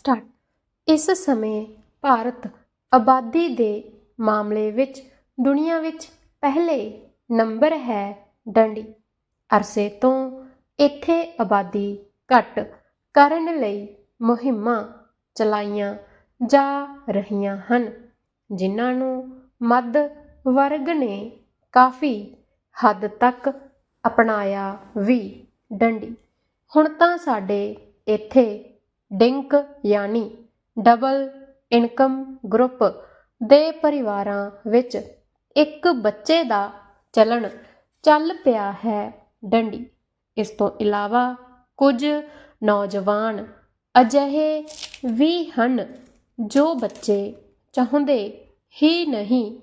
Start. ਇਸ ਸਮੇਂ ਭਾਰਤ ਆਬਾਦੀ ਦੇ ਮਾਮਲੇ ਵਿੱਚ ਦੁਨੀਆ ਵਿੱਚ ਪਹਿਲੇ ਨੰਬਰ ਹੈ ਡੰਡੀ। ਅਰਸੇ ਤੋਂ ਇੱਥੇ ਆਬਾਦੀ ਘੱਟ ਕਰਨ ਲਈ ਮੁਹਿੰਮਾਂ ਚਲਾਈਆਂ ਜਾ ਰਹੀਆਂ ਹਨ, ਜਿਨ੍ਹਾਂ ਨੂੰ ਮੱਧ ਵਰਗ ਨੇ ਕਾਫੀ ਹੱਦ ਤੱਕ ਅਪਣਾਇਆ ਵੀ ਡੰਡੀ। ਹੁਣ ਤਾਂ ਸਾਡੇ ਇੱਥੇ ਡਿੰਕ ਯਾਨੀ ਡਬਲ ਇਨਕਮ ਗਰੁੱਪ ਦੇ ਪਰਿਵਾਰਾਂ ਵਿੱਚ ਇੱਕ ਬੱਚੇ ਦਾ ਚਲਣ ਚੱਲ ਪਿਆ ਹੈ ਡੰਡੀ। ਇਸ ਤੋਂ ਇਲਾਵਾ ਕੁਝ ਨੌਜਵਾਨ ਅਜਿਹੇ ਵੀ ਹਨ ਜੋ ਬੱਚੇ ਚਾਹੁੰਦੇ ਹੀ ਨਹੀਂ,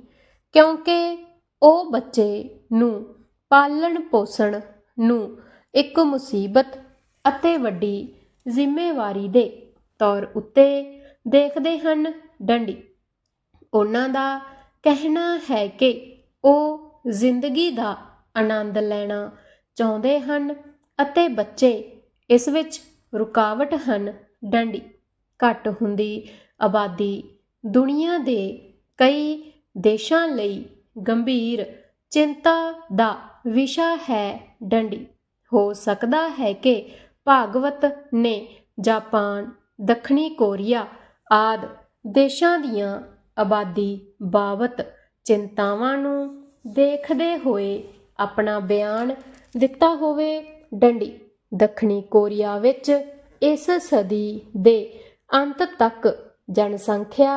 ਕਿਉਂਕਿ ਉਹ ਬੱਚੇ ਨੂੰ ਪਾਲਣ ਪੋਸਣ ਨੂੰ ਇੱਕ ਮੁਸੀਬਤ ਅਤੇ ਵੱਡੀ ਜ਼ਿੰਮੇਵਾਰੀ ਦੇ ਤੌਰ ਉੱਤੇ ਦੇਖਦੇ ਹਨ ਡੰਡੀ। ਉਹਨਾਂ ਦਾ ਕਹਿਣਾ ਹੈ ਕਿ ਉਹ ਜ਼ਿੰਦਗੀ ਦਾ ਆਨੰਦ ਲੈਣਾ ਚਾਹੁੰਦੇ ਹਨ ਅਤੇ ਬੱਚੇ ਇਸ ਵਿੱਚ ਰੁਕਾਵਟ ਹਨ। ਡੰਡੀ ਘੱਟ ਹੁੰਦੀ ਆਬਾਦੀ ਦੁਨੀਆ ਦੇ ਕਈ ਦੇਸ਼ਾਂ ਲਈ ਗੰਭੀਰ ਚਿੰਤਾ ਦਾ ਵਿਸ਼ਾ ਹੈ। ਡੰਡੀ ਹੋ ਸਕਦਾ ਹੈ ਕਿ ਭਾਗਵਤ ਨੇ ਜਾਪਾਨ, ਦੱਖਣੀ ਕੋਰੀਆ ਆਦ ਦੇਸ਼ਾਂ ਦੀਆਂ ਆਬਾਦੀ ਬਾਬਤ ਚਿੰਤਾਵਾਂ ਨੂੰ ਦੇਖਦੇ ਹੋਏ ਆਪਣਾ ਬਿਆਨ ਦਿੱਤਾ ਹੋਵੇ ਡੰਡੀ। ਦੱਖਣੀ ਕੋਰੀਆ ਵਿੱਚ ਇਸ ਸਦੀ ਦੇ ਅੰਤ ਤੱਕ ਜਨਸੰਖਿਆ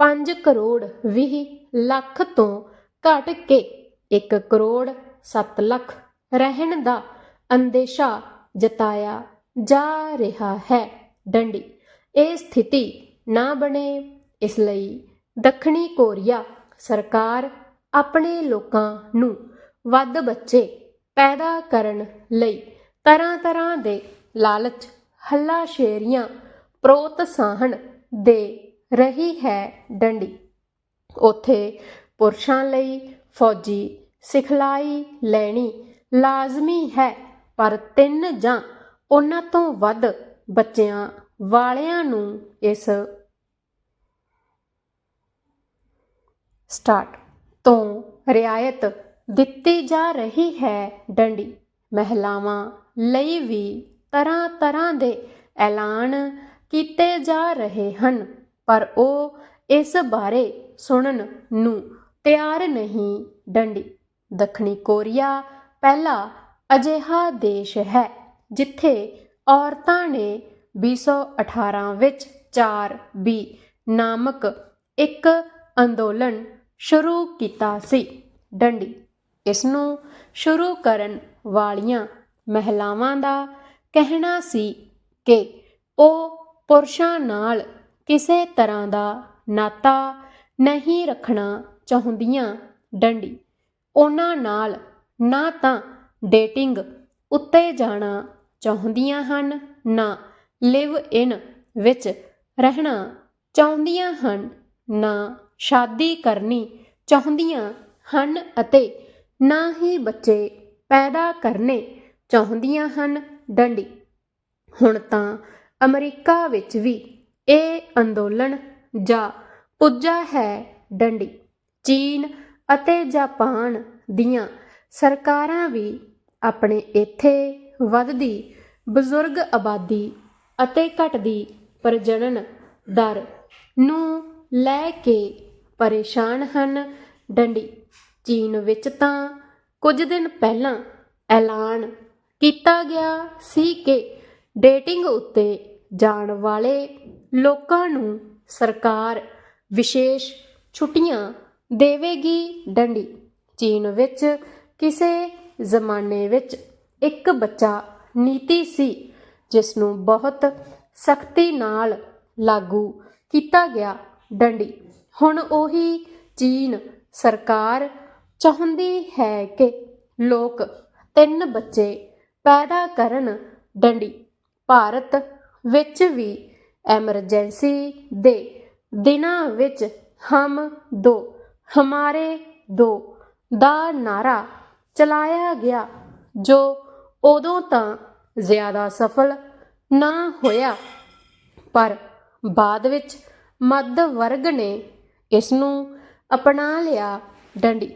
5 ਕਰੋੜ 20 ਲੱਖ ਤੋਂ ਘਟ ਕੇ 1 ਕਰੋੜ 7 ਲੱਖ ਰਹਿਣ ਦਾ ਅੰਦੇਸ਼ਾ ਜਤਾਇਆ ਜਾ ਰਿਹਾ ਹੈ। ਡੰਡੀ, ਇਹ ਸਥਿਤੀ ਨਾ ਬਣੇ, ਇਸ ਲਈ ਦੱਖਣੀ ਕੋਰੀਆ ਸਰਕਾਰ ਆਪਣੇ ਲੋਕਾਂ ਨੂੰ ਵੱਧ ਬੱਚੇ ਪੈਦਾ ਕਰਨ ਲਈ ਤਰ੍ਹਾਂ-ਤਰ੍ਹਾਂ ਦੇ ਲਾਲਚ ਹੱਲਾ ਸ਼ੇਰੀਆਂ ਪ੍ਰੋਤਸਾਹਨ ਦੇ ਰਹੀ ਹੈ ਡੰਡੀ। ਉਥੇ ਪੁਰਸ਼ਾਂ ਲਈ ਫੌਜੀ ਸਿਖਲਾਈ ਲੈਣੀ ਲਾਜ਼ਮੀ ਹੈ। ਪਰ ਤਿੰਨ ਜਾਂ ਉਹਨਾਂ ਤੋਂ ਵੱਧ ਬੱਚਿਆਂ ਵਾਲਿਆਂ ਨੂੰ ਇਸ ਸਟਾਰਟ ਤੋਂ ਰਿਆਇਤ ਦਿੱਤੀ ਜਾ ਰਹੀ ਹੈ ਡੰਡੀ। ਮਹਿਲਾਵਾਂ ਲਈ ਵੀ ਤਰ੍ਹਾਂ ਤਰ੍ਹਾਂ ਦੇ ਐਲਾਨ ਕੀਤੇ ਜਾ ਰਹੇ ਹਨ, ਪਰ ਉਹ ਇਸ ਬਾਰੇ ਸੁਣਨ ਨੂੰ ਤਿਆਰ ਨਹੀਂ। ਡੰਡੀ, ਦੱਖਣੀ ਕੋਰੀਆ, ਪਹਿਲਾ ਅਜਿਹਾ ਦੇਸ਼ ਹੈ ਜਿੱਥੇ ਔਰਤਾਂ ਨੇ 2018 ਵਿੱਚ 4B ਨਾਮਕ ਇੱਕ ਅੰਦੋਲਨ ਸ਼ੁਰੂ ਕੀਤਾ ਸੀ। ਡੰਡੀ, ਇਸ ਨੂੰ ਸ਼ੁਰੂ ਕਰਨ ਵਾਲੀਆਂ ਮਹਿਲਾਵਾਂ ਦਾ ਕਹਿਣਾ ਸੀ ਕਿ ਉਹ ਪੁਰਸ਼ਾਂ ਨਾਲ ਕਿਸੇ ਤਰ੍ਹਾਂ ਦਾ ਨਾਤਾ ਨਹੀਂ ਰੱਖਣਾ ਚਾਹੁੰਦੀਆਂ। ਡੰਡੀ, ਉਹਨਾਂ ਨਾਲ ਨਾ ਤਾਂ ਡੇਟਿੰਗ ਉੱਤੇ ਜਾਣਾ ਚਾਹੁੰਦੀਆਂ ਹਨ, ਨਾ ਲਿਵ ਇਨ ਵਿੱਚ ਰਹਿਣਾ ਚਾਹੁੰਦੀਆਂ ਹਨ, ਨਾ ਸ਼ਾਦੀ ਕਰਨੀ ਚਾਹੁੰਦੀਆਂ ਹਨ ਅਤੇ ਨਾ ਹੀ ਬੱਚੇ ਪੈਦਾ ਕਰਨੇ ਚਾਹੁੰਦੀਆਂ ਹਨ। ਡੰਡੀ, ਹੁਣ ਤਾਂ ਅਮਰੀਕਾ ਵਿੱਚ ਵੀ ਇਹ ਅੰਦੋਲਨ ਜਾ ਪੁੱਜਾ ਹੈ। ਡੰਡੀ, ਚੀਨ ਅਤੇ ਜਾਪਾਨ ਦੀਆਂ ਸਰਕਾਰਾਂ ਵੀ ਆਪਣੇ ਇੱਥੇ ਵੱਧਦੀ ਬਜ਼ੁਰਗ ਆਬਾਦੀ ਅਤੇ ਘਟਦੀ ਪ੍ਰਜਨਨ ਦਰ ਨੂੰ ਲੈ ਕੇ ਪਰੇਸ਼ਾਨ ਹਨ। ਡੰਡੀ ਚੀਨ ਵਿੱਚ ਤਾਂ ਕੁਝ ਦਿਨ ਪਹਿਲਾਂ ਐਲਾਨ ਕੀਤਾ ਗਿਆ ਸੀ ਕਿ ਡੇਟਿੰਗ ਉੱਤੇ ਜਾਣ ਵਾਲੇ ਲੋਕਾਂ ਨੂੰ ਸਰਕਾਰ ਵਿਸ਼ੇਸ਼ ਛੁੱਟੀਆਂ ਦੇਵੇਗੀ। ਡੰਡੀ ਚੀਨ ਵਿੱਚ ਕਿਸੇ ਜ਼ਮਾਨੇ ਵਿੱਚ ਇੱਕ ਬੱਚਾ ਨੀਤੀ ਸੀ ਜਿਸ ਨੂੰ ਬਹੁਤ ਸਖਤੀ ਨਾਲ ਲਾਗੂ ਕੀਤਾ ਗਿਆ ਡੰਡੀ। ਹੁਣ ਉਹੀ ਚੀਨ ਸਰਕਾਰ ਚਾਹੁੰਦੀ ਹੈ ਕਿ ਲੋਕ ਤਿੰਨ ਬੱਚੇ ਪੈਦਾ ਕਰਨ ਡੰਡੀ। ਭਾਰਤ ਵਿੱਚ ਵੀ ਐਮਰਜੈਂਸੀ ਦੇ ਦਿਨਾਂ ਵਿੱਚ ਹਮ ਦੋ, ਹਮਾਰੇ ਦੋ ਦਾ ਨਾਰਾ ਚਲਾਇਆ ਗਿਆ, ਜੋ ਉਦੋਂ ਤਾਂ ਜ਼ਿਆਦਾ ਸਫਲ ਨਾ ਹੋਇਆ। ਪਰ ਬਾਅਦ ਵਿੱਚ ਮੱਧ ਵਰਗ ਨੇ ਇਸ ਨੂੰ ਅਪਣਾ ਲਿਆ ਡੰਡੀ।